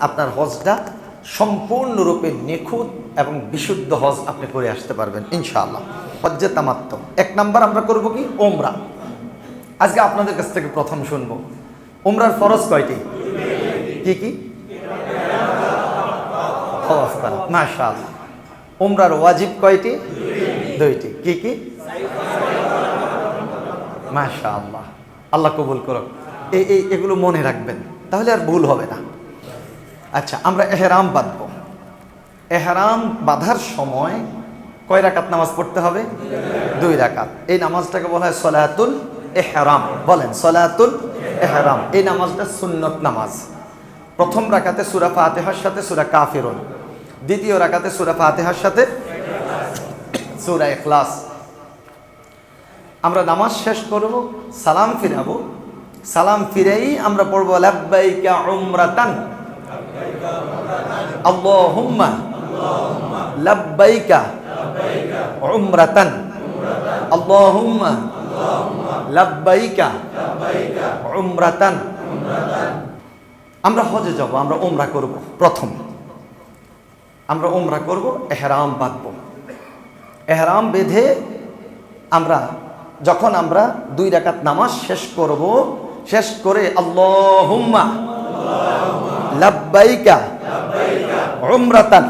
আপনার হজটা সম্পূর্ণরূপে নিখুঁত এবং বিশুদ্ধ হজ আপনি করে আসতে পারবেন, ইনশাআল্লাহ। হজ্জে তামাত্ম এক নাম্বার আমরা করব কি? ওমরা আজকে আপনাদের কাছ থেকে প্রথম শুনব। ওমরার ফরজ কয়টি? কি কি? মাশাআল্লাহ। ওমরার ওয়াজিব কয়টি? দুইটি। কি কি? মাশাআল্লাহ। আল্লাহ কবুল করো এই, এগুলো মনে রাখবেন। তাহলে আর ভুল হবে না। আচ্ছা আমরা এহরাম বাঁধবো। এহরাম বাঁধার সময় কয় রাকাত নামাজ পড়তে হবে? দুই রাকাত। এই নামাজটাকে বলা হয় সলাতুল এহরাম। বলেন, সলাতুল এহরাম। এই নামাজটা সুন্নত নামাজ। প্রথম রাকাতে সুরা ফাতেহার সাথে সুরা কাফিরুন। দ্বিতীয় রাকাতে সুরা ফাতেহার সাথে সুরা এখলাস আমরা নামাজ শেষ করব, সালাম ফিরাবো। সালাম ফিরেই আমরা পড়ব, লাব্বাইকা উমরাতান। আল্লাহুম্মা লাব্বাইকা উমরাতান আল্লাহুম্মা লাব্বাইকা উমরাতান আমরা হজে যাব আমরা ওমরা করব প্রথম আমরা ওমরা করব এহরাম বাঁধব এহরাম বেঁধে আমরা যখন আমরা দুই রাকাত নামাজ শেষ করব শেষ করে আল্লাহুম্মা লাব্বাইকা উমরাতান।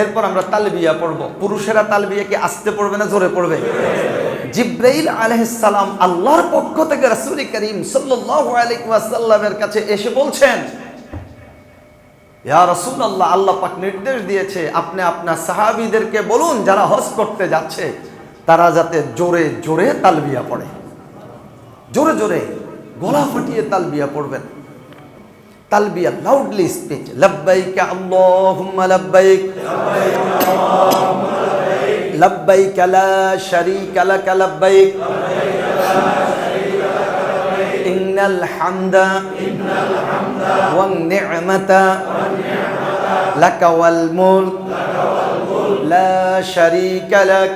এরপর আমরা তালবিয়া পড়ব। পুরুষেরা তালবিয়া কি আসতে পড়বে না জোরে পড়বে? জিব্রাইল আলাইহিসসালাম আল্লাহর পক্ষ থেকে রাসূল করিম ওয়াসাল্লামের কাছে এসে বলছেন, ইয়া রাসূলুল্লাহ, আল্লাহ পাক নির্দেশ দিয়েছে, আপনি আপনার সাহাবীদেরকে বলুন যারা হজ করতে যাচ্ছে, তারা যাতে জোরে জোরে তালবিয়া পড়ে। জোরে জোরে গলা ফাটিয়ে তালবিয়া পড়বেন। তালবিয়া লাউডলি স্পিচ লাব্বাইক আল্লাহুম্মা লাব্বাইক। লাব্বাইক লা শারীকা লাক লাব্বাইক। ইন্নাল হামদা ওয়ান নি'মাতা লাক ওয়াল মুলক। লা শারীকা লাক।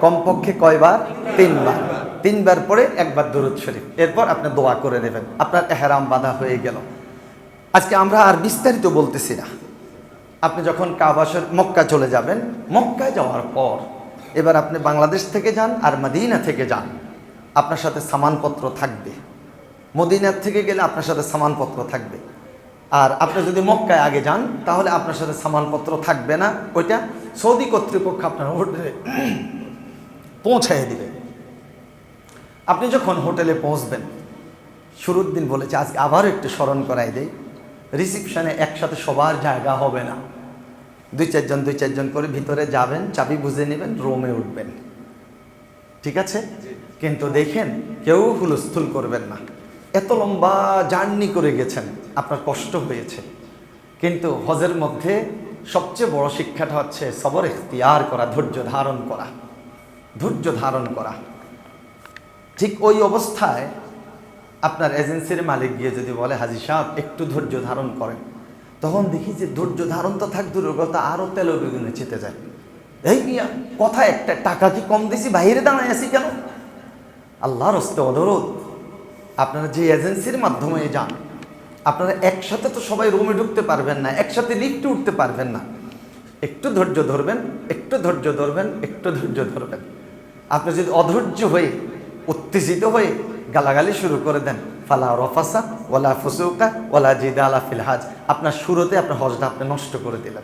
কমপক্ষে কয়বার? তিনবার। তিনবার পরে একবার দরুদ শরীফ। এরপর আপনি দোয়া করে নেবেন। আপনার এহরাম বাঁধা হয়ে গেল। আজকে আমরা আর বিস্তারিত বলতেছি না। আপনি যখন কাবা মক্কা চলে যাবেন, মক্কায় যাওয়ার পর এবার আপনি বাংলাদেশ থেকে যান আর মদিনা থেকে যান। আপনার সাথে সামানপত্র থাকবে। মদিনার থেকে গেলে আপনার সাথে সামানপত্র থাকবে। আর আপনি যদি মক্কায় আগে যান, তাহলে আপনার সাথে সামানপত্র থাকবে না। ওইটা সৌদি কর্তৃপক্ষ আপনার হোটেলে পৌঁছাইয়ে দিবে। আপনি যখন হোটেলে পৌঁছবেন, শুরুর দিন বলেছে, আজকে আবারও একটু স্মরণ করাই দেই, রিসিপশনে একসাথে সবার জায়গা হবে না। দুই চারজন দুই চারজন করে ভিতরে যাবেন, চাবি বুঝে নেবেন, রোমে উঠবেন। ঠিক আছে? কিন্তু দেখেন, কেউ হুলস্থুল করবেন না। এত লম্বা জার্নি করে গেছেন, আপনার কষ্ট হয়েছে। কিন্তু হজের মধ্যে সবচেয়ে বড় শিক্ষাটা হচ্ছে সবর এখতিয়ার করা, ধৈর্য ধারণ করা। ধৈর্য ধারণ করা। ঠিক ওই অবস্থায় আপনার এজেন্সির মালিক গিয়ে যদি বলে, হাজি সাহেব, একটু ধৈর্য ধারণ করেন। তখন দেখি যে ধৈর্য ধারণ তো থাক দুর্গতা আরও তেল বেগুনে চেতে যায়। এই মিয়া, কথা একটা, টাকা কি কম দিছি? বাইরে দাঁড়ায় আছি কেন? আল্লাহর হস্তে অনুরোধ, আপনারা যে এজেন্সির মাধ্যমে যান, আপনারা একসাথে তো সবাই রুমে ঢুকতে পারবেন না, একসাথে লিফটে উঠতে পারবেন না। একটু ধৈর্য ধরবেন, একটু ধৈর্য ধরবেন, একটু ধৈর্য ধরবেন। আপনি যদি অধৈর্য হয়ে উত্তেজিত হয়ে গালাগালি শুরু করে দেন। ফালা রফাসা ওলা ফুসুকা ওলা জিদা আলা ফিলহাজ আপনার শুরুতে আপনার হজটা আপনি নষ্ট করে দিলেন।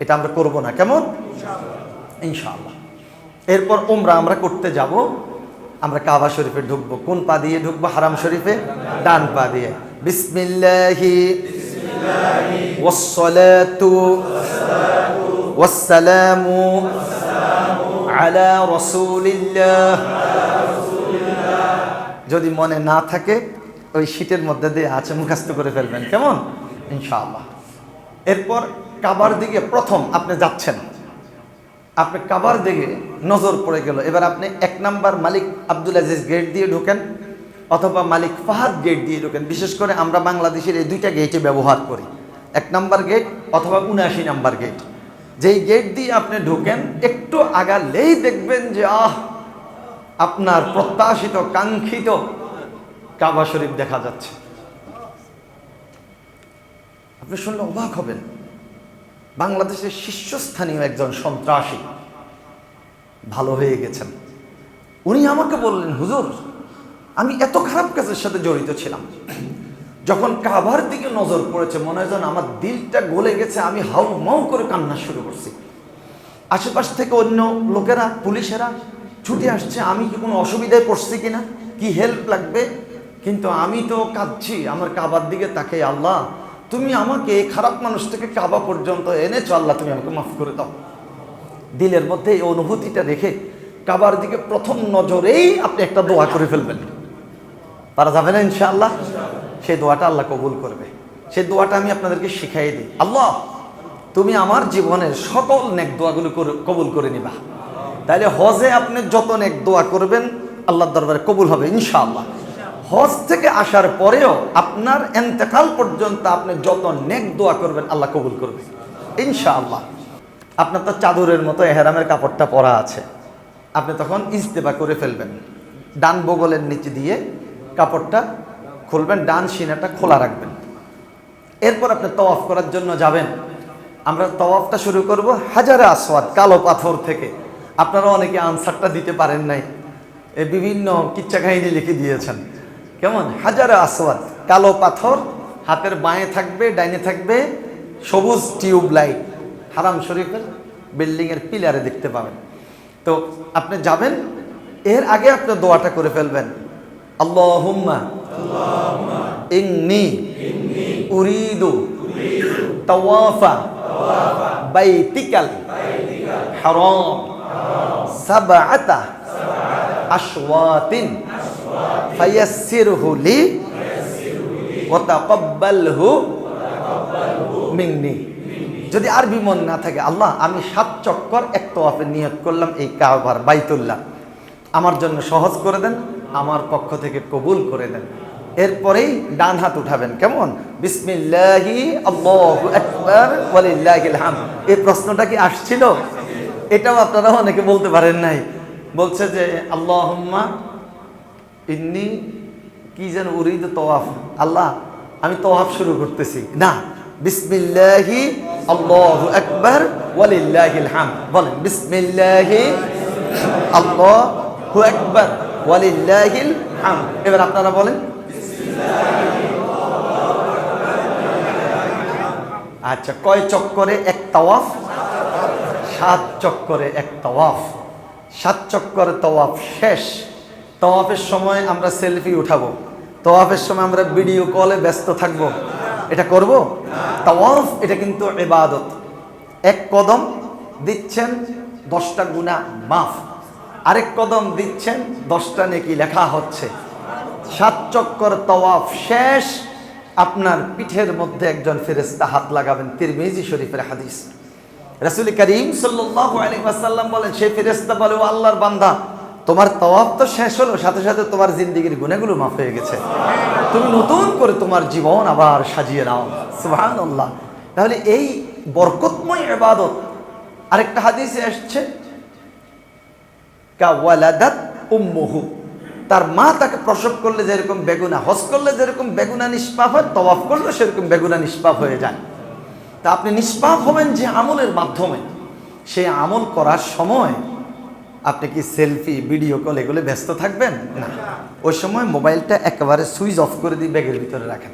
এটা আমরা করব না। কেমন? ইনশাআল্লাহ। এরপর ওমরা আমরা করতে যাব। আমরা কাবা শরীফে ঢুকবো। কোন পা দিয়ে ঢুকবো? হারাম শরীফে? ডান পা দিয়ে। বিসমিল্লাহি। ওয়াসসালাতু। ওয়াসসালামু আলা রাসূলিল্লাহ। যদি মনে না থাকে, ওই শীটের মধ্যে দিয়ে আছে মুখাস্ত করে ফেলবেন। কেমন? ইনশাআল্লাহ। এরপর কাবার দিকে প্রথম আপনি যাচ্ছেন। আপনি কাবার দিকে নজর পড়ে গেল। এবার আপনি এক নাম্বার মালিক আব্দুল আজিজ গেট দিয়ে ঢোকেন অথবা মালিক ফাহাদ গেট দিয়ে ঢোকেন। বিশেষ করে আমরা বাংলাদেশের এই দুইটা গেটে ব্যবহার করি। এক নাম্বার গেট অথবা উনআশি নাম্বার গেট। যেই গেট দিয়ে আপনি ঢোকেন, একটু আগালেই দেখবেন যে, আহ আপনার প্রত্যাশিত, কাঙ্ক্ষিত কাবা শরীফ দেখা যাচ্ছে। আপনি শুনলে অবাক হবেন। বাংলাদেশের শীর্ষস্থানীয় একজন সন্ত্রাসী ভালো হয়ে গেছেন। উনি আমাকে বললেন, হুজুর, আমি এত খারাপ কাজের সাথে জড়িত ছিলাম। যখন কাবার দিকে নজর পড়েছে, মনে হয় যেন আমার দিলটা গলে গেছে, আমি হাউ মাউ করে কান্না শুরু করছি। আশেপাশ থেকে অন্য লোকেরা, পুলিশেরা ছুটে আসছে, আমি কি কোনো অসুবিধায় পড়ছি কিনা? কি হেল্প লাগবে? কিন্তু আমি তো কাঁদছি, আমার কাবার দিকে তাকে আল্লাহ, তুমি আমাকে এই খারাপ মানুষ থেকে কাবা পর্যন্ত এনেছো, আল্লাহ, তুমি আমাকে মাফ করে দাও। দিলের মধ্যে এই অনুভূতিটা রেখে কাবার দিকে প্রথম নজরেই আপনি একটা দোয়া করে ফেলবেন। পারা যাবে না, ইনশাআল্লাহ? সেই দোয়াটা আল্লাহ কবুল করবে। সেই দোয়াটা আমি আপনাদেরকে শিখাই দিই। আল্লাহ, তুমি আমার জীবনের সকল নেক দোয়াগুলো কবুল করে নিবা। তাহলে হজে আপনি যত নেক দোয়া করবেন, আল্লাহর দরবারে কবুল হবে, ইনশাআল্লাহ। হজ থেকে আসার পরেও আপনার এন্তেকাল পর্যন্ত আপনি যত নেক দোয়া করবেন, আল্লাহ কবুল করবে, ইনশাআল্লাহ। আপনার তো চাদরের মতো এহেরামের কাপড়টা পরা আছে। আপনি তখন ইস্তেফা করে ফেলবেন। ডান বগলের নিচে দিয়ে কাপড়টা খুলবেন, ডান সিনাটা খোলা রাখবেন। এরপর আপনি তওয়াফ করার জন্য যাবেন। আমরা তওয়াফটা শুরু করব হাজারে আসওয়াদ, কালো পাথর থেকে। আপনারা অনেকে আনসারটা দিতে পারেন নাই। এ বিভিন্ন কিচ্ছা কাহিনী লিখে দিয়েছেন। কেমন? হাজারে আসওয়াদ। কালো পাথর, হাতের বাঁয়ে থাকবে, ডাইনে থাকবে, সবুজ টিউব লাইট। হারাম শরীফের বিল্ডিংয়ের পিলারে দেখতে পাবেন। তো আপনি যাবেন, এর আগে আপনি দোয়াটা করে ফেলবেন। আল্লাহুম্মা, ইন্নি, উরিদু, তাওয়াফা, বাইতিকাল, হারাম। সাবআতা আশওয়াতিন ফায়াসসিরহু লি ওয়া তাকাব্বালহু মিন্নি। যদি আরবি মন না থাকে, আল্লাহ, আমি সাত চক্কর এক তোয়াফের নিয়ত করলাম এই কাবার বাইতুল্লাহ। আমার জন্য সহজ করে দেন, আমার পক্ষ থেকে কবুল করে দেন। এরপরেই ডান হাত উঠাবেন। কেমন? বিসমিল্লাহি আল্লাহু আকবার, ওয়ালিল্লাহিল হামদ। এই প্রশ্নটা কি আসছিল? এটাও আপনারা অনেকে বলতে পারেন নাই। বলছে যে, আল্লাহুম্মা ইন্নি কি যেন উরিদ তওয়াফ। আল্লাহ, আমি তওয়াফ শুরু করতেছি। না, বিসমিল্লাহি আল্লাহু আকবার ওয়ালিল্লাহিল হাম বলেন, বিসমিল্লাহি আল্লাহু আকবার ওয়ালিল্লাহিল হাম এবার আপনারা বলেন আচ্ছা কয় চক্করে এক তাওয়াফ? সাত চক্করে এক তওয়াফ। সাত চক্কর তওয়াফ শেষ। তাওয়াফের সময় আমরা সেলফি উঠাবো। তাওয়াফের সময় আমরা ভিডিও কলে ব্যস্ত থাকব। এটা করব? তাওয়াফ, এটা কিন্তু এবাদত এক কদম দিচ্ছেন দশটা গুণা মাফ। আরেক কদম দিচ্ছেন দশটা নেকি লেখা হচ্ছে। সাত চক্কর তওয়াফ শেষ। আপনার পিঠের মধ্যে একজন ফেরেস্তা হাত লাগাবেন। তিরমিজি শরীফের হাদিস। রাসূল করিম ওয়াসাল্লাম বলেন সেই ফেরেশতা, বলে, ও আল্লাহর বান্দা, তোমার তওয়াফ তো শেষ হলো, সাথে সাথে তোমার জিন্দেগির গুণাগুলো মাফ হয়ে গেছে। তুমি নতুন করে তোমার জীবন আবার সাজিয়ে নাও। সুবহানাল্লাহ। তাহলে এই বরকতময় ইবাদত, আরেকটা হাদিসে আসছে তার মা তাকে প্রসব করলে যেরকম বেগুনা, হজ করলে যেরকম বেগুনা নিষ্পাপ হয় তওয়াফ করলে সেরকম বেগুনা নিষ্পাপ হয়ে যায়। তা আপনি নিষ্পাপ হবেন যে আমলের মাধ্যমে। সেই আমল করার সময় আপনি কি সেলফি, ভিডিও কল এগুলো ব্যস্ত থাকবেন? না। ওই সময় মোবাইলটা একেবারে সুইচ অফ করে দিয়ে ব্যাগের ভিতরে রাখেন।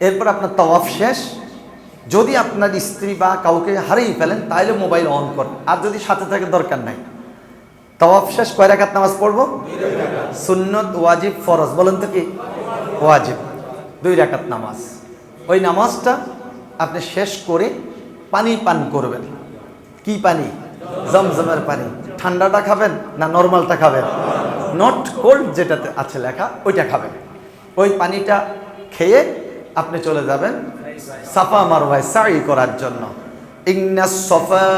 এরপর আপনার তওয়াফ শেষ। যদি আপনার স্ত্রী বা কাউকে হারিয়ে ফেলেন তাহলে মোবাইল অন করেন। আর যদি সাথে থাকে, দরকার নাই। তওয়াফ শেষ, কয় রাকাত নামাজ পড়ব? সুন্নত ওয়াজিব ফরজ। বলেন তো কি? ওয়াজিব। দুই রাকাত নামাজ। ওই নামাজটা আপনি শেষ করে পানি পান করবেন। কি পানি? জমজমের পানি। ঠান্ডাটা খাবেন না নর্মালটা খাবেন? নট কোল্ড যেটাতে আছে লেখা, ওইটা খাবেন। ওই পানিটা খেয়ে আপনি চলে যাবেন সাফা মারওয়ায় সাই করার জন্য। ইন্নাস সফা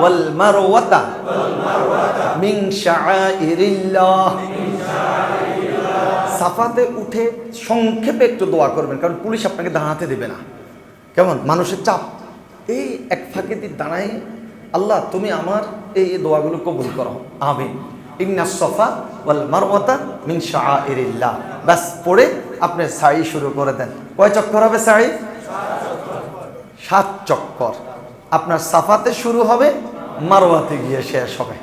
ওয়াল মারওয়াতা মিন শাআইরিল্লাহ। সাফাতে উঠে সংক্ষেপে একটু দোয়া করবেন, কারণ পুলিশ আপনাকে দাঁড়াতে দেবে না। কেমন? মানুষের চাপ। এই এক ফাঁকে দিয়ে দাঁড়াই, আল্লাহ, তুমি আমার এই দোয়াগুলো কবুল করো। আমিন। ইন্না সফা ওয়াল মারওয়াতা মিন শাআইরিল্লাহ। ব্যাস, পড়ে আপনি সাই শুরু করে দেন। কয় চক্কর হবে সাই? সাত চক্কর। আপনার সাফাতে শুরু হবে মারোয়াতে গিয়ে শেষ হবে।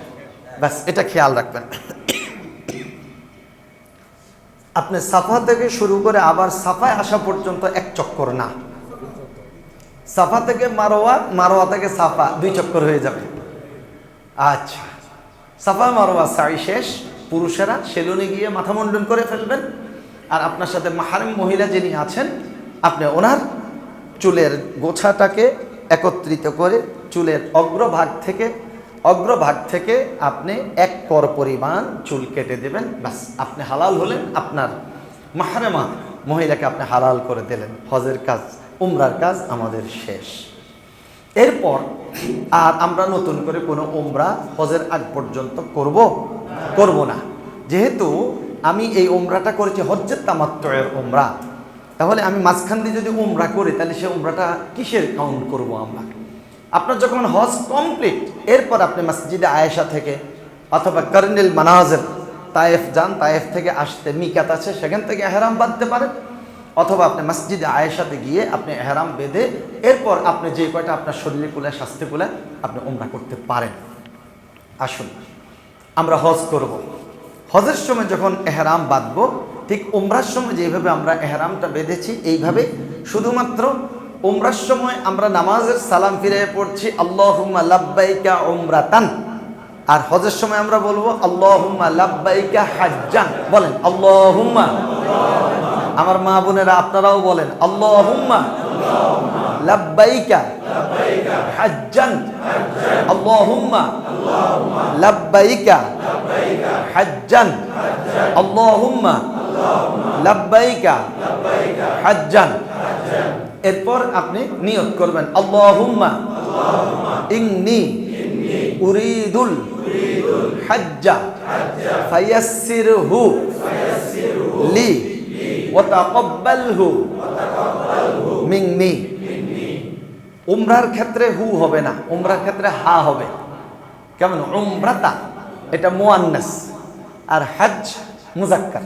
ব্যাস, এটা খেয়াল রাখবেন। আপনি সাফা থেকে শুরু করে আবার সাফায় আসা পর্যন্ত এক চক্কর না। সাফা থেকে মারোয়া মারোয়া থেকে সাফা, দুই চক্কর হয়ে যাবে। আচ্ছা। সাফা, মারোয়া, সাই শেষ। পুরুষেরা সেলুনে গিয়ে মাথা মুন্ডন করে ফেলবেন। আর আপনার সাথে মাহারিম মহিলা যিনি আছেন, আপনি ওনার চুলের গোছাটাকে একত্রিত করে চুলের অগ্রভাগ থেকে অগ্রভাগ থেকে আপনি এক পর পরিমাণ চুল কেটে দেবেন, ব্যাস। আপনি হালাল হলেন, আপনার মাহারেমা মহিলাকে আপনি হালাল করে দিলেন। হজের কাজ, উমরার কাজ আমাদের শেষ। এরপর আর আমরা নতুন করে কোনো উমরা হজের আগ পর্যন্ত করব করব না। যেহেতু আমি এই উমরাটা করেছি হজ্জের তামাত্তয়ের উমরা। তাহলে আমি মাঝখান দিয়ে যদি উমরা করি, তাহলে সে উমরাটা কিসের কাউন্ট করব আমরা? আপনার যখন হজ কমপ্লিট, এরপর আপনি মসজিদে আয়েশা থেকে অথবা কর্নেল মানাজের তায়েফ যান, তায়েফ থেকে আসতে মিকাত আছে, সেখান থেকে এহরাম বাঁধতে পারেন অথবা আপনি মসজিদে আয়েশাতে গিয়ে আপনি এহরাম বেঁধে, এরপর আপনি যে কয়টা আপনার শরীরে কুলে স্বাস্থ্য কুলে আপনি উমরা করতে পারেন আসুন, আমরা হজ করব। হজের সময় যখন এহরাম বাঁধবো, ঠিক উমরার সময় যেভাবে আমরা এহরামটা বেঁধেছি, এইভাবে শুধুমাত্র উমরার সময় আমরা নামাজের সালাম ফিরে পড়ছি, আল্লাহুম্মা লাব্বাইকা উমরাতান। আর হজের সময় আমরা বলব, আল্লাহুম্মা লাব্বাইকা হাজ্জান। বলেন, আল্লাহুম্মা। আমার মা বোনেরা, আপনারাও বলেন, আল্লাহুম্মা লাব্বাইকা হাজ্জান। আল্লাহুম্মা লাব্বাইকা হাজ্জান। আল্লাহুম্মা লাব্বাইকা হাজ্জান। এরপর আপনি নিয়ত করবেন, আল্লাহুম্মা ইন্নি উরিদুল হাজ্জা ফায়াসসিরহু লি ওয়াতাকাব্বালহু মিন্নি। উমরার ক্ষেত্রে হু হবে না, উমরার ক্ষেত্রে হা হবে। কেমন? উমরাতা, এটা মুয়ান্নাস, আর হজ মুজাক্কার।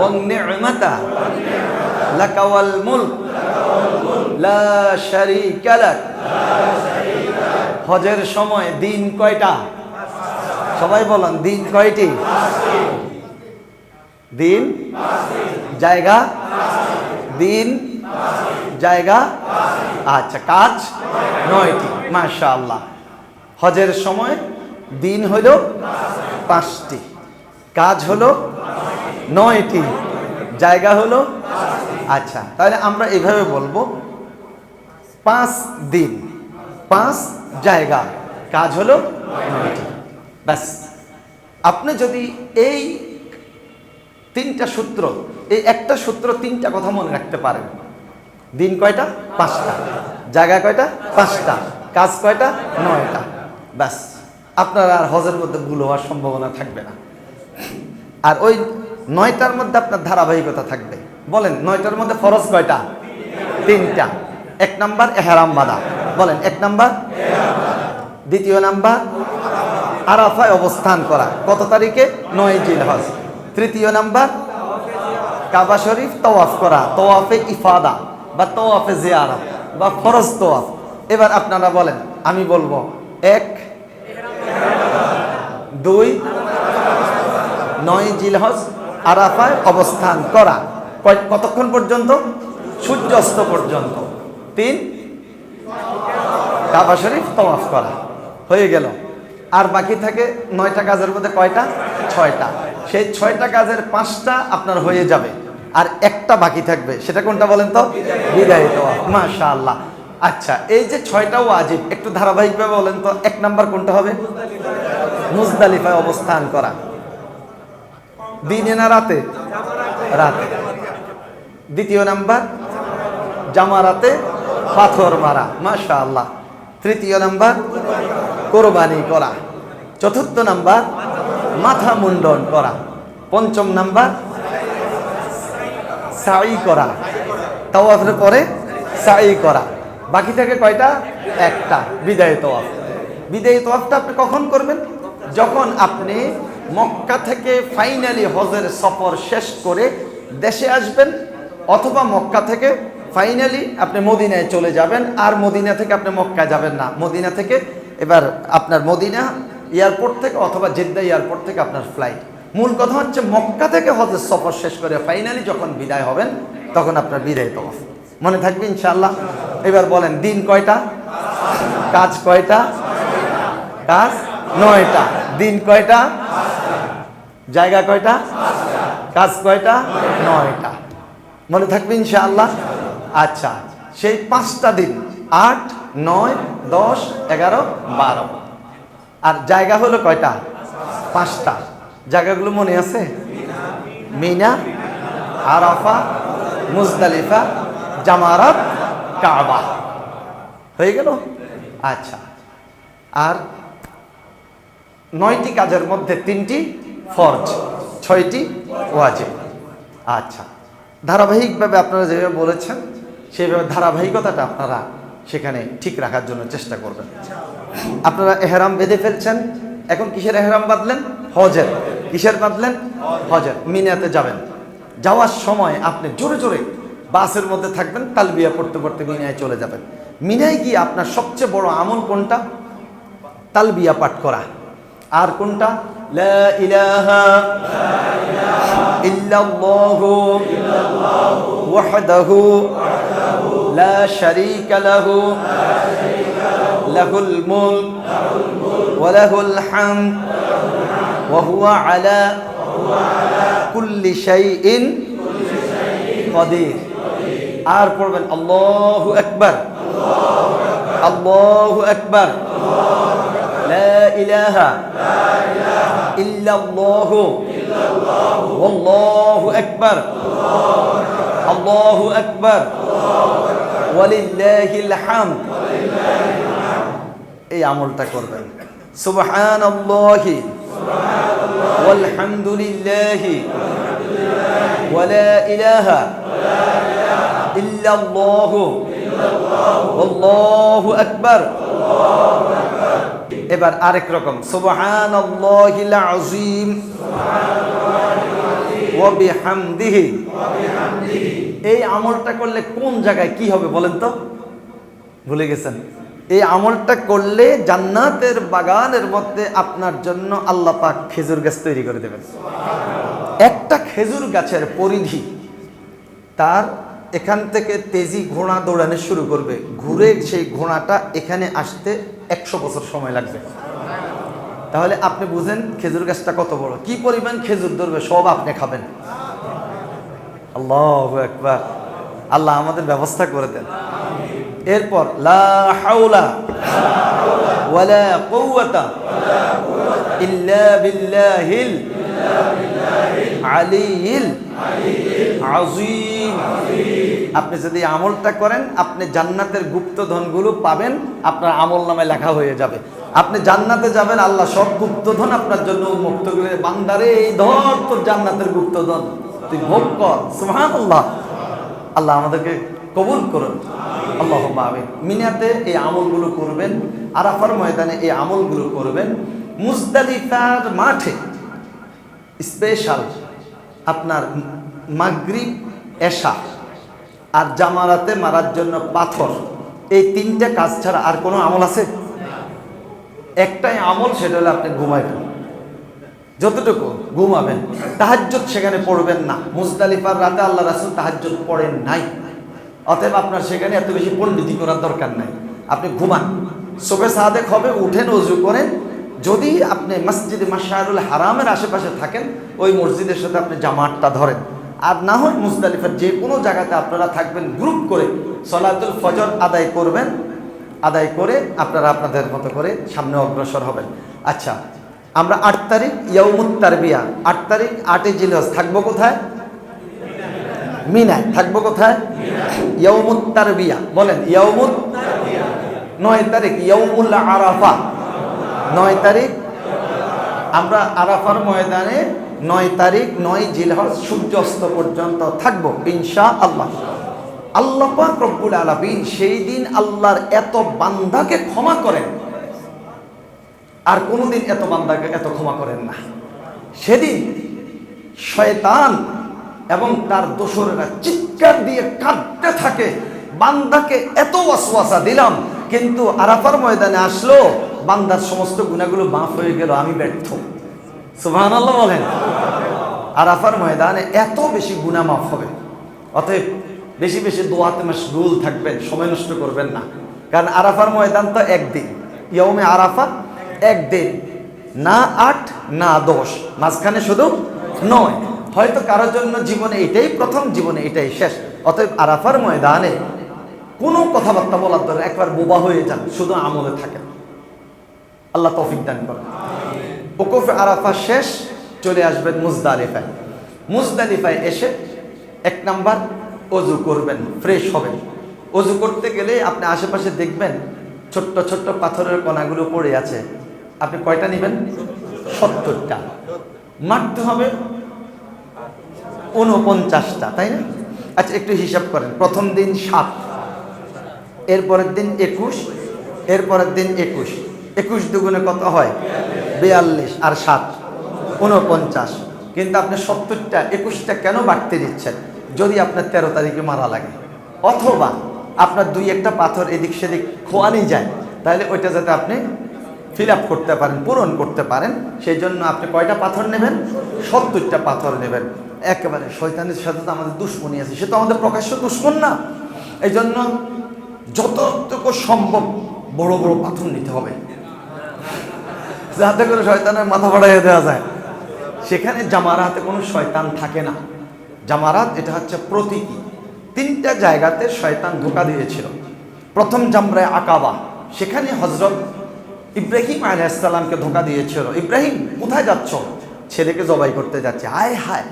والنعمة لك والملك لا شريك لك হজের সময় দিন কয়টা সবাই বলেন দিন কয়টি দিন জায়গা দিন জায়গা আচ্ছা কাজ নয়টি মাশা আল্লাহ হজের সময় দিন হলো পাঁচটি কাজ হলো নয়টি। জায়গা হলো আচ্ছা তাহলে আমরা এভাবে বলব, পাঁচ দিন, পাঁচ জায়গা, কাজ হলো নয়টি। ব্যাস। আপনি যদি এই তিনটা সূত্র, এই একটা সূত্র তিনটা কথা মনে রাখতে পারেন। দিন কয়টা? পাঁচটা। জায়গা কয়টা? পাঁচটা। কাজ কয়টা? নয়টা। ব্যাস। আপনার আর হজের মধ্যে ভুল হওয়ার সম্ভাবনা থাকবে না। আর ওই নয়টার মধ্যে আপনার ধারাবাহিকতা থাকবে। বলেন, নয়টার মধ্যে ফরজ কয়টা? তিনটা। এক নাম্বার এহেরাম বাদা। বলেন, এক নাম্বার দ্বিতীয় নাম্বার আরাফায় অবস্থান করা। কত তারিখে? নয় জিল হজ তৃতীয় নাম্বার কাবা শরীফ তওয়াফ করা। তওয়াফে ইফাদা বা তওয়াফে জিয়ারা বা ফরজ তওয়াফ। এবার আপনারা বলেন, আমি বলব, এক, দুই, নয় জিলহজ আরাফায় অবস্থান করা। কতক্ষণ পর্যন্ত? সূর্যাস্ত পর্যন্ত। তিন। কাবা শরীফ তওয়াফ করা। হয়ে গেল। আর বাকি থাকে নয়টা কাজের মধ্যে কয়টা? ছয়টা। সেই ছয়টা কাজের পাঁচটা আপনার হয়ে যাবে। আর একটা বাকি থাকবে। সেটা কোনটা বলেন তো? বিদায় তওয়াফ। মাশা আল্লাহ আচ্ছা এই যে ছয়টাও আজিব একটু ধারাবাহিকভাবে বলেন তো, এক নাম্বার কোনটা হবে? মুজদালিফায় অবস্থান করা। দিনে না রাতে? রাতে। দ্বিতীয় নাম্বার, জামারাতে পাথর মারা মাশা আল্লাহ তৃতীয় নাম্বার, কোরবানি করা। চতুর্থ নাম্বার, মাথা মুন্ডন করা। পঞ্চম নাম্বার, সাই করা। তাওয়াফের পরে সাই করা। বাকি থাকে কয়টা? একটা। বিদায় তোয়াফ বিদায় তোয়াফটা আপনি কখন করবেন? যখন আপনি মক্কা থেকে ফাইনালি হজের সফর শেষ করে দেশে আসবেন, অথবা মক্কা থেকে ফাইনালি আপনি মদিনায় চলে যাবেন, আর মদিনা থেকে আপনি মক্কা যাবেন না। মদিনা থেকে এবার আপনার মদিনা এয়ারপোর্ট থেকে অথবা জেদ্দা এয়ারপোর্ট থেকে আপনার ফ্লাইট মূল কথা হচ্ছে মক্কা থেকে হজের সফর শেষ করে ফাইনালি যখন বিদায় হবেন, তখন আপনার বিদায় তফ মনে থাকবে ইনশাল্লাহ এবার বলেন, দিন কয়টা? কাজ কয়টা? কাজ নয়টা। দিন কয়টা? জায়গা কয়টা? কাজ কয়টা? নয়টা। মনে থাকবে ইনশাআল্লাহ? আচ্ছা সেই পাঁচটা দিন, আট, নয়, দশ, এগারো, বারো। আর জায়গা হলো কয়টা? পাঁচটা। জায়গাগুলো মনে আছে? Mina, Arafah, Muzdalifah, Jamarat, Kaaba. হয়ে গেল? আচ্ছা। আর নয়টি কাজের মধ্যে তিনটি ফরজ। ছয়টি ওয়াজিব। আচ্ছা ধারাবাহিকভাবে আপনারা যেভাবে বলেছেন, সেইভাবে ধারাবাহিকতাটা আপনারা সেখানে ঠিক রাখার জন্য চেষ্টা করবেন। আপনারা এহরাম বেঁধে ফেলছেন। এখন কিসের এহরাম বাঁধলেন? হজের। কিসের বাঁধলেন? হজের। মিনাতে যাবেন। যাওয়ার সময় আপনি জোরে জোরে বাসের মধ্যে থাকবেন, তালবিয়া পড়তে পড়তে মিনায় চলে যাবেন। মিনায় গিয়ে আপনার সবচেয়ে বড় আমল কোনটা? তালবিয়া পাঠ করা। আর কোনটা? ইলাহা ইল্লাল্লাহু ওয়াহদাহু লা শারীকা লাহু লাহুল মুলক ওয়া লাহুল হামদ ওয়া হুয়া আলা কুল্লি শাইইন কদির। আর পড়বেন আল্লাহু আকবার। আল্লাহু আকবার। لا إله إلا الله والله أكبر الله أكبر ولله الحمد এই আমলটা করবেন সুবহান আল্লাহি والحمد لله ولا إله إلا الله والله أكبر এবার আরেক রকম। সুবহান আযীম। এই আমলটা করলে কোন জায়গায় কি হবে বলেন তো? ভুলে গেছেন। এই আমলটা করলে জান্নাতের বাগানের মধ্যে আপনার জন্য আল্লাহ পাক খেজুর গাছ তৈরি করে দেবেন। একটা খেজুর গাছের পরিধি তার এখান থেকে তেজি ঘোড়া দৌড়ানো শুরু করবে। ঘুরে সেই ঘোড়াটা এখানে আসতে একশো বছর সময় লাগবে। তাহলে আপনি বুঝেন খেজুর গাছটা কত বড়। কি পরিমাণ খেজুর ধরবে, সব আপনি খাবেন। আল্লাহ একবার আল্লাহ আমাদের ব্যবস্থা করে দেন। এরপর, লা আজিম আপনি যদি আমলটা করেন, আপনি জান্নাতের গুপ্ত ধনগুলো পাবেন, আপনার আমল নামে লেখা হয়ে যাবে। আপনি জান্নাতে যাবেন, আল্লাহ সব গুপ্তধন আপনার জন্য মুক্ত করে বান্দারে, এই ধর তোর জান্নাতের গুপ্তধন। তুই ভোগ কর। সুবহানাল্লাহ। আল্লাহ আমাদেরকে কবুল করুন। আল্লাহ আমিন। মিনাতে এই আমলগুলো করবেন, আরাফার ময়দানে এই আমলগুলো করবেন। মুজদালিফার মাঠে স্পেশাল আপনার মাগরিব, এশা আর জামারাতে মারার জন্য পাথর। এই তিনটা কাজ ছাড়া আর কোনো আমল আছে? একটাই আমল, সেটা হলে আপনি ঘুমাইবেন যতটুকু ঘুমাবেন, তাহাজ্জুদ সেখানে পড়বেন না। মুজদালিফার রাতে আল্লাহ রাসুল তাহাজ্জুদ পড়েন নাই। অতএব আপনার সেখানে এত বেশি পণ্ডিতি করার দরকার নাই। আপনি ঘুমান। শোবে সাদেক হবে, উঠেন অজু করেন যদি আপনি মসজিদে মাশারুল হারামের আশেপাশে থাকেন, ওই মসজিদের সাথে আপনি জামাতটা ধরেন। আর না হয় মুজদালিফার যে কোনো জায়গাতে আপনারা থাকবেন, গ্রুপ করে সলাতুল ফজর আদায় করবেন, আদায় করে আপনারা আপনাদের মতো করে সামনে অগ্রসর হবেন। আচ্ছা আমরা আট তারিখ ইয়ৌমুত তারবিয়া, আট তারিখ আটে জিলহজ, থাকব কোথায়? মিনায়, থাকব কোথায়? ইয়ৌমুত তারবিয়া, বলেন ইয়ৌমুত নয় তারিখ ইয়ৌমুল আরাফা। নয় তারিখ? আমরা আরাফার ময়দানে নয় তারিখ, নয় জিলহজ সূর্যাস্ত পর্যন্ত থাকব ইনশা আল্লাহ আল্লাহ পাক রব্বুল সেই দিন আল্লাহর এত বান্দাকে ক্ষমা করেন। আর কোনোদিন এত বান্দাকে এত ক্ষমা করেন না। সেদিন শয়তান এবং তার দোসরেরা চিৎকার দিয়ে কাঁদতে থাকে। বান্দাকে এত ওয়াসওয়াসা দিলাম, কিন্তু আরাফার ময়দানে আসলো বান্দার সমস্ত গুণাগুলো মাফ হয়ে গেল, আমি ব্যর্থ। সুবহানাল্লাহ বলেন। আরাফার ময়দানে এত বেশি গুণা মাফ হবে। অতএব বেশি বেশি দোয়াতে মাসগুল থাকবেন, সময় নষ্ট করবেন না। কারণ আরাফার ময়দান তো একদিন। ইয়মে আরাফা একদিন। না আট, না দশ। মাঝখানে শুধু নয়। হয়তো কারোর জন্য জীবনে এটাই প্রথম, জীবনে এটাই শেষ। অতএব আরাফার ময়দানে কোনো কথাবার্তা বলার দরকার একবার বোবা হয়ে যান, শুধু আমলে থাকেন। আল্লাহ তৌফিক দান করেন। ওকুফ আরাফা শেষ, চলে আসবেন মুজদালিফায়। মুজদালিফায় এসে এক নাম্বার অজু করবেন ফ্রেশ হবেন। অজু করতে গেলে আপনি আশেপাশে দেখবেন ছোট্ট ছোট্ট পাথরের কণাগুলো পড়ে আছে। আপনি কয়টা নেবেন? সত্তরটা। মারতে হবে উনপঞ্চাশটা তাই না? আচ্ছা একটু হিসাব করেন। প্রথম দিন সাত, এরপরের দিন একুশ, এরপরের দিন একুশ। একুশ দুগুণে কত হয়? বিয়াল্লিশ আর সাত উনপঞ্চাশ কিন্তু আপনি সত্তরটা, একুশটা কেন বাড়তে দিচ্ছেন? যদি আপনার তেরো তারিখে মারা লাগে। অথবা আপনার দুই একটা পাথর এদিক সেদিক খোয়ানি যায়, তাহলে ওইটা যাতে আপনি ফিল আপ করতে পারেন, পূরণ করতে পারেন সেই জন্য আপনি কয়টা পাথর নেবেন? সত্তরটা পাথর নেবেন। একেবারে শয়তানের সাথে তো আমাদের দুশ্মনী আছে, সে তো আমাদের প্রকাশ্য দুশ্মন না। এই জন্য যতটুকু সম্ভব বড় বড় পাথর নিতে হবে। যাতে করে শয়তানের মাথা বাড়াইয়া দেওয়া যায়। সেখানে জামারাতে কোনো শয়তান থাকে না। জামারাত, এটা হচ্ছে প্রতীকী। তিনটা জায়গাতে শয়তান ধোকা দিয়েছিল। প্রথম জামরায় আকাবা। সেখানে হজরত ইব্রাহিম আলাইসাল্লামকে ধোকা দিয়েছিল। ইব্রাহিম, কোথায় যাচ্ছ? ছেলেকে জবাই করতে যাচ্ছে। হায় হায়,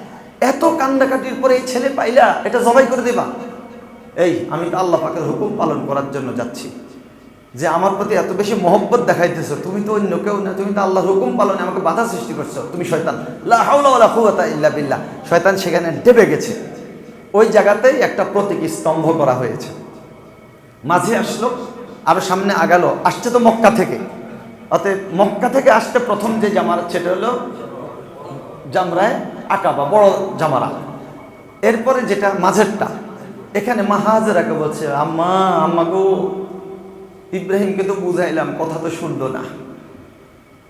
এত কান্দাকাটির পরে এই ছেলে পাইলা, এটা জবাই করে দিবা। এই, আমি তো আল্লাহ পাকের হুকুম পালন করার জন্য যাচ্ছি। যে আমার প্রতি এত বেশি মহব্বত দেখাইতেছো, তুমি তো অন্য কেউ না, তুমি তো আল্লাহর হুকুম পালনে আমাকে বাধা সৃষ্টি করছ, তুমি শয়তান। ইল্লা বিল্লাহ। শয়তান সেখানে ডেবে গেছে। ওই জায়গাতেই একটা প্রতীকী স্তম্ভ করা হয়েছে। মাঝে আসলো, আরও সামনে আগালো, আসছে তো মক্কা থেকে। অতএব মক্কা থেকে আসতে প্রথম যে জামারা সেটা হলো জামরায় আকাবা বড় জামারা। এরপরে যেটা মাঝেরটা, এখানে মাহাজেরাকে বলছে, আম্মা আম্মা গো ইব্রাহিমকে তো বুঝাইলাম, কথা তো শুনলো না।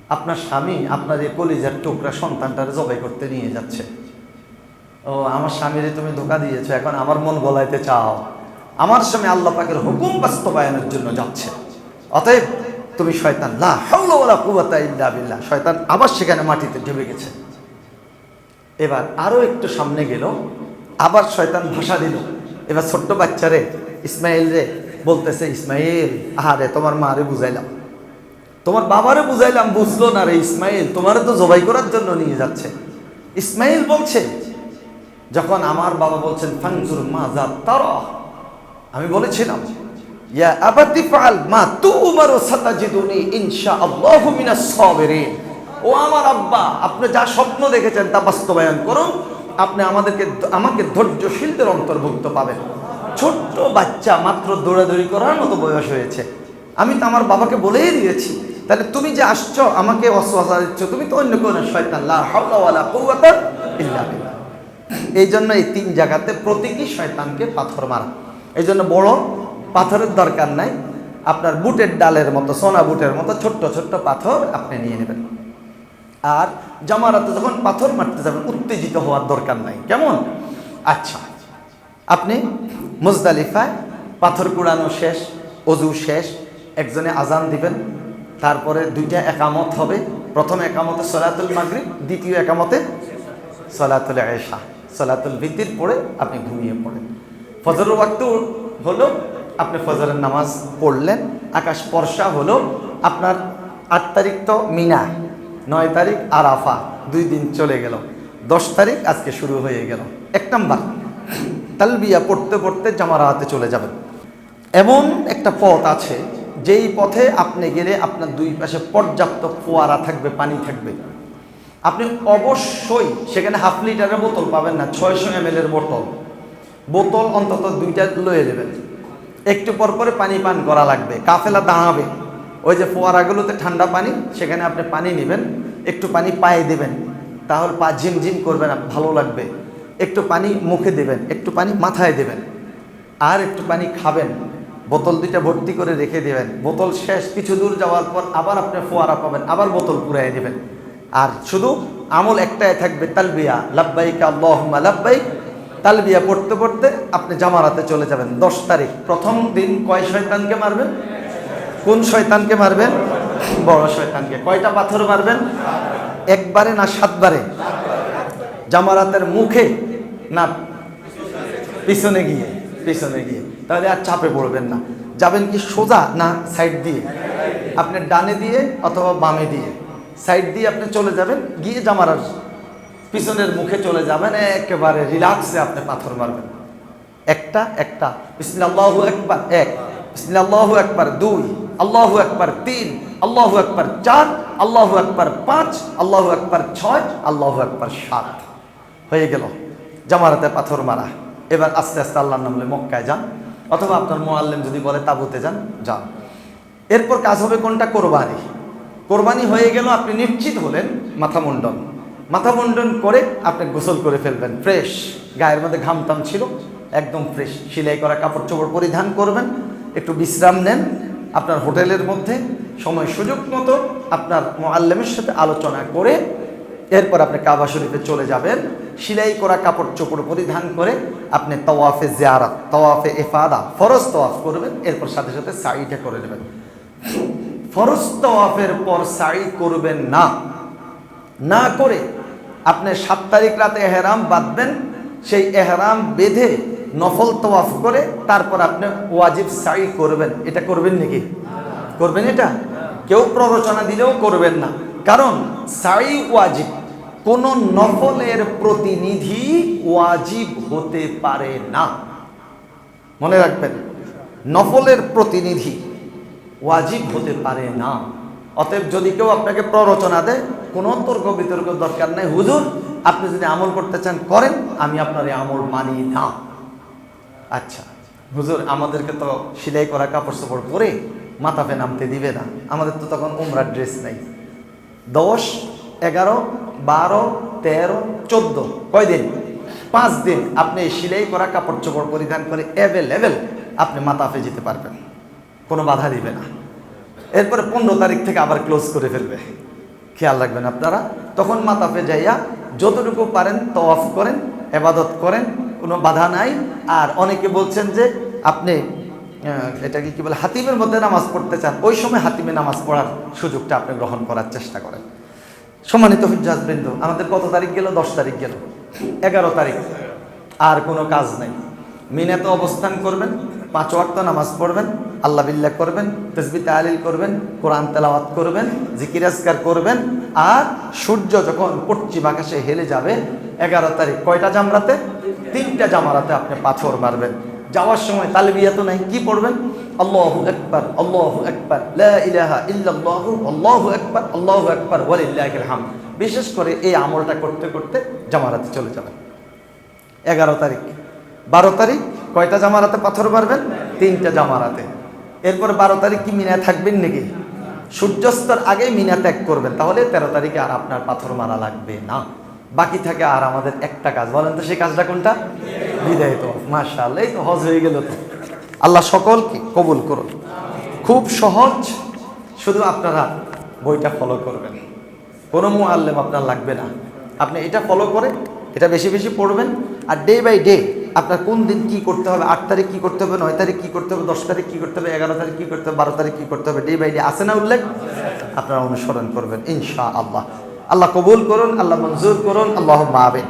আপনার স্বামী আপনার এই কলিজার টুকরা সন্তানটার জবাই করতে নিয়ে যাচ্ছে। ও, আমার স্বামীরে তুমি ধোকা দিয়েছ, এখন আমার মন গলাইতে চাও। আমার স্বামী আল্লাহ পাকের হুকুম বাস্তবায়নের জন্য যাচ্ছে। অতএব তুমি শয়তান, লা হাওলা কুওয়াতা ইল্লা বিল্লাহ, শয়তান আবার সেখানে মাটিতে ডুবে গেছে। এবার আরও একটু সামনে গেল, আবার শয়তান ভাষা দিল। এবার ছোট্ট বাচ্চারে ইসমাইল রে বলতেছে, ইসমাইল, আহারে, তোমার মারে বুঝাইলাম। তোমার বাবারে বুঝাইলাম, বুঝলো না রে ইসমাইল, তোমারে তো জবাই করার জন্য নিয়ে যাচ্ছে। ইসমাইল বলছে, যখন আমার বাবা বলছেন ফাংজুর মা যা তার, আমি বলেছিলাম, ইয়া আবাতি ফাল মা তুমারু সাতাজিদুনি ইনশাআল্লাহু মিনাস সাবিরিন। ও আমার আব্বা, আপনি যা স্বপ্ন দেখেছেন তা বাস্তবায়ন করুন। আপনি আমাদেরকে, আমাকে ধৈর্যশীলদের অন্তর্ভুক্ত পাবেন। ছোট্ট বাচ্চা মাত্র দৌড়াদৌড়ি করার মতো বয়স হয়েছে। আমি তো আমার বাবাকে বলেই দিয়েছি, তাহলে তুমি যে আসছো, আমাকে অশ্বাসা দিচ্ছ, তুমি তো অন্য কোনো শয়তান এই জন্য এই তিন জায়গাতে প্রতীকী শয়তানকে পাথর মারা। এই জন্য বড় পাথরের দরকার নাই, আপনার বুটের ডালের মতো, সোনা বুটের মতো ছোট্ট ছোট্ট পাথর আপনি নিয়ে নেবেন। আর জামারাতে যখন পাথর মারতে যাবেন, উত্তেজিত হওয়ার দরকার নাই। কেমন? আচ্ছা আপনি মুজদালিফায় পাথর কুড়ানো শেষ, অজু শেষ, একজনে আজান দিবেন, তারপরে দুইটা একামত হবে। প্রথম একামতে সলাতুল মাগরিব, দ্বিতীয় একামতে সলাতুল এশা সলাতুল ভিত্তির পড়ে আপনি ঘুমিয়ে পড়েন। ফজরের ওয়াক্ত হলো আপনি ফজরের নামাজ পড়লেন। আকাশ বর্ষা হলো আপনার আট তারিখ তো মিনা, নয় তারিখ আরাফা দুই দিন চলে গেল। দশ তারিখ আজকে শুরু হয়ে গেল। এক নাম্বার তালবিয়া পড়তে পড়তে জামারাতে চলে যাবেন। এমন একটা পথ আছে, যেই পথে আপনি গেলে আপনার দুই পাশে পর্যাপ্ত ফোয়ারা থাকবে, পানি থাকবে। আপনি অবশ্যই সেখানে হাফ লিটারের বোতল পাবেন না, ছয়শো এম এর বোতল। বোতল অন্তত দুইটা লয়ে দেবেন একটু পর পরে পানি পান করা লাগবে, কাফেলা দাঁড়াবে। ওই যে ফোয়ারাগুলোতে ঠান্ডা পানি, সেখানে আপনি পানি নেবেন, একটু পানি পায়ে দেবেন। তাহলে পা ঝিমঝিম করবে না ভালো লাগবে। একটু পানি মুখে দেবেন, একটু পানি মাথায় দেবেন। আর একটু পানি খাবেন, বোতল দুইটা ভর্তি করে রেখে দেবেন। বোতল শেষ, কিছু দূর যাওয়ার পর আবার আপনি ফোয়ারা পাবেন, আবার বোতল পুরাই দেবেন। আর শুধু আমল একটাই থাকবে, তালবিয়া। লাব্বাইক আল্লাহুম্মা লাব্বাইক। তালবিয়া পড়তে পড়তে আপনি জামারাতে চলে যাবেন। দশ তারিখ, প্রথম দিন কয় শয়তানকে মারবেন? কোন শয়তানকে মারবেন? বড় শয়তানকে। কয়টা পাথর মারবেন? একবারে না সাতবারে? জামারাতের মুখে না, পিছনে গিয়ে পিছনে গিয়ে। তাহলে আর চাপে পড়বেন না। যাবেন কি সোজা না সাইড দিয়ে? আপনি ডানে দিয়ে অথবা বামে দিয়ে। সাইড দিয়ে আপনি চলে যাবেন, গিয়ে জামারার পিছনের মুখে চলে যাবেন, একেবারে রিল্যাক্সে আপনি পাথর মারবেন। একটা একটা। বিসমিল্লাহু একবার এক। বিসমিল্লাহু একবার দুই। আল্লাহু একবার তিন। আল্লাহু একবার চার। আল্লাহু একবার পাঁচ। আল্লাহু একবার ছয়। আল্লাহু একবার সাত। হয়ে গেল। জামারাতে পাথর মারা। এবার আস্তে আস্তে আল্লাহর নামলে মক্কায় যান। অথবা আপনার মোয়াল্লেম যদি বলে তাবুতে যান যান। এরপর কাজ হবে কোনটা? কোরবানি। কোরবানি হয়ে গেল, আপনি নিশ্চিত হলেন মাথা মুন্ডন। মাথা মুন্ডন করে আপনি গোসল করে ফেলবেন, ফ্রেশ। গায়ের মধ্যে ঘামটাম ছিল, একদম ফ্রেশ। সেলাই করা কাপড় চোপড় পরিধান করবেন, একটু বিশ্রাম নেন। আপনার হোটেলের মধ্যে সময় সুযোগ মতো আপনার মোয়াল্লেমের সাথে আলোচনা করে এরপর আপনি কাবা শরীফে চলে যাবেন। সিলাই করা কাপড় চোপড় পরিধান করে আপনি তওয়াফে জিয়ারাত, তওয়াফে এফাদা, ফরজ তওয়াফ করবেন, এরপর সাথে সাথে সাইটা করে নেবেন। ফরজ তওয়াফের পর সাই করবেন না। না করে আপনি সাত তারিখ রাতে এহরাম বাঁধবেন, সেই এহরাম বেঁধে নফল তওয়াফ করে তারপর আপনি ওয়াজিব সাই করবেন। এটা করবেন নাকি? করবেন এটা? কেউ প্ররোচনা দিলেও করবেন না। কারণ সাই ওয়াজিব। কোন নফলের প্রতিনিধি ওয়াজিব হতে পারে না। মনে রাখবেন, নফলের প্রতিনিধি ওয়াজিব হতে পারে না। অতএব যদি কেউ আপনাকে প্ররোচনা দেয়, কোনো তর্ক বিতর্ক দরকার নেই। হুজুর, আপনি যদি আমল করতে চান, করেন। আমি আপনার এই আমল মানি না। আচ্ছা হুজুর, আমাদেরকে তো সেলাই করা কাপড় চোপড় পরে মাথাপে নামতে দিবে না। আমাদের তো তখন উমরার ড্রেস নেই। দশ, এগারো বারো, তেরো, চোদ্দ। কয় দিন? পাঁচ দিন আপনি সেলাই করা কাপড় চোপড় পরিধান করে অ্যাভেলেবেল আপনি মাতাফে যেতে পারবেন। কোনো বাধা দিবে না। এরপরে পনেরো তারিখ থেকে আবার ক্লোজ করে ফেলবে। খেয়াল রাখবেন আপনারা। তখন মাতাফে যাইয়া যতটুকু পারেন তওয়াফ করেন এবাদত করেন, কোনো বাধা নাই। আর অনেকে বলছেন যে আপনি এটাকে কি বলে, হাতিমের মধ্যে নামাজ পড়তে চান। ওই সময় হাতিমে নামাজ পড়ার সুযোগটা আপনি গ্রহণ করার চেষ্টা করেন। সম্মানিত হুজাজবৃন্দ আমাদের কত তারিখ গেল? দশ তারিখ গেল। এগারো তারিখ। আর কোনো কাজ নেই। মিনাতে অবস্থান করবেন, পাঁচ ওয়াক্ত নামাজ পড়বেন, আল্লাহ বিল্লাহ করবেন তসবি তালিল করবেন, কোরআন তেলাওয়াত করবেন জিকিরাজকার করবেন, আর সূর্য যখন পশ্চিম আকাশে হেলে যাবে, এগারো তারিখ কয়টা জামরাতে? তিনটা জামারাতে আপনি পাথর মারবেন। যাওয়ার সময় তালবিয়া তো নাই, কি পড়বেন? আল্লাহু আকবার আল্লাহু আকবার, লা ইলাহা ইল্লাল্লাহু, আল্লাহু আকবার আল্লাহু আকবার, ওয়ালিল্লাহিল হামদ। বিশেষ করে এই আমলটা করতে করতে জামারাতে চলে যাবেন। এগারো তারিখ। বারো তারিখ, কয়টা জামারাতে পাথর মারবেন? তিনটা জামারাতে। এরপর বারো তারিখ কি মিনায় থাকবেন নাকি? সূর্যাস্তর আগে মিনা ত্যাগ করবেন, তাহলে তেরো তারিখে আর আপনার পাথর মারা লাগবে না। বাকি থাকে আর আমাদের একটা কাজ। বলেন তো সেই কাজটা কোনটা? বিদায় তো, মাশাআল্লাহ, এই তো হজ হয়ে গেল তো। আল্লাহ সকলকে কবুল করুন। খুব সহজ, শুধু আপনারা বইটা ফলো করবেন। কোনো মুআল্লেম আপনার লাগবে না। আপনি এটা ফলো করে, এটা বেশি বেশি পড়বেন, আর ডে বাই ডে আপনার কোন দিন কি করতে হবে, আট তারিখ কি করতে হবে, নয় তারিখ কি করতে হবে, দশ তারিখ কি করতে হবে, এগারো তারিখ কি করতে হবে, বারো তারিখ কি করতে হবে ডে বাই ডে আসে না উল্লেখ? আপনারা অনুসরণ করবেন ইনশা আল্লাহ আল্লাহ কবুল করুন আল্লাহ মঞ্জুর করুন আল্লাহ মাবেন